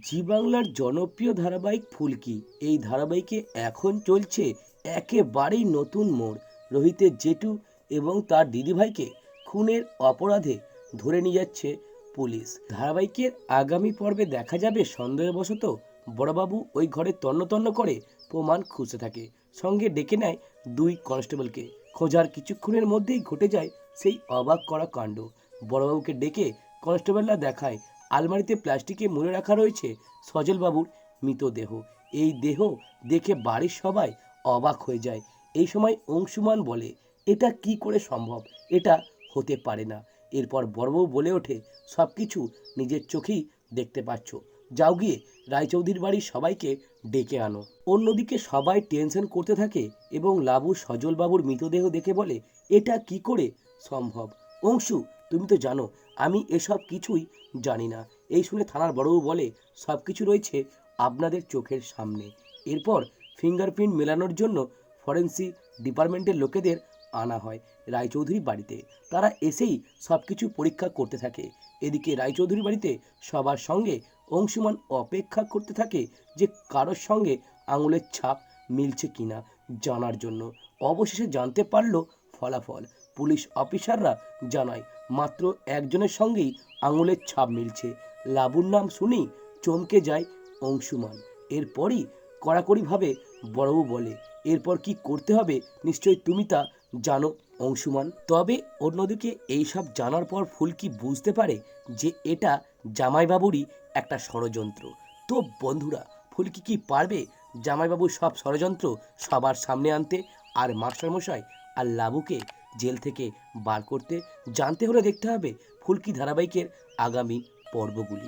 জি বাংলার জনপ্রিয় ধারাবাহিক ফুলকি এই ধারাবাহিকে এখন চলছে একেবারেই নতুন মোড়। রোহিতের জেঠু এবং তার দিদিভাইকে খুনের অপরাধে ধরে নিয়ে যাচ্ছে পুলিশ। ধারাবাহিকের আগামী পর্বে দেখা যাবে সন্দেহবশত বড়বাবু ওই ঘরে তন্ন করে প্রমাণ খুঁজতে থাকে। সঙ্গে ডেকে নেয় দুই কনস্টেবলকে। খোঁজার কিছুক্ষণের মধ্যেই ঘটে যায় সেই অবাক করা কাণ্ড। বড়বাবুকে ডেকে কনস্টেবলরা দেখায় আলমারিতে প্লাস্টিকে মুড়ে রাখা রয়েছে সজলবাবুর মৃতদেহ। এই দেহ দেখে বাড়ির সবাই অবাক হয়ে যায়। এই সময় অংশুমান বলে, এটা কি করে সম্ভব? এটা হতে পারে না। এরপর বড়বাবু বলে ওঠে সব কিছু নিজের চোখেই দেখতে পাচ্ছ। যাও গিয়ে রায়চৌধুরীর বাড়ির সবাইকে ডেকে আনো। অন্যদিকে সবাই টেনশন করতে থাকে এবং লাবু সজলবাবুর মৃতদেহ দেখে বলে, এটা কি করে সম্ভব? অংশু, তুমি তো জানো, আমি এসব কিছুই জানি না। এই শুনে থানার বড়বাবু বলে, সব কিছু রয়েছে আপনাদের চোখের সামনে। এরপর ফিঙ্গারপ্রিন্ট মেলানোর জন্য ফরেন্সিক ডিপার্টমেন্টের লোকেদের আনা হয় রায়চৌধুরী বাড়িতে। তারা এসেই সব কিছু পরীক্ষা করতে থাকে। এদিকে রায়চৌধুরী বাড়িতে সবার সঙ্গে অংশুমান অপেক্ষা করতে থাকে যে কারোর সঙ্গে আঙুলের ছাপ মিলছে কিনা জানার জন্য। অবশেষে জানতে পারল ফলাফল। পুলিশ অফিসাররা জানায়, মাত্র একজনের সঙ্গেই আঙুলের ছাপ মিলছে। লাবুর নাম শুনেই চমকে যায় অংশুমান। এরপরই কড়াকড়িভাবে বড়বু বলে, এরপর কি করতে হবে? নিশ্চয়ই তুমি তা জানো অংশুমান। তবে অন্যদিকে এইসব জানার পর ফুলকি বুঝতে পারে যে এটা জামাইবাবুরই একটা ষড়যন্ত্র? তো বন্ধুরা ফুলকি কি পারবে জামাইবাবুর সব ষড়যন্ত্র সবার সামনে আনতে? আর মাস্টারমশাই আর লাবুকে জেল থেকে বার করতে জানতে হলে দেখতে হবে ফুলকি ধারাবাহিকের আগামী পর্বগুলি।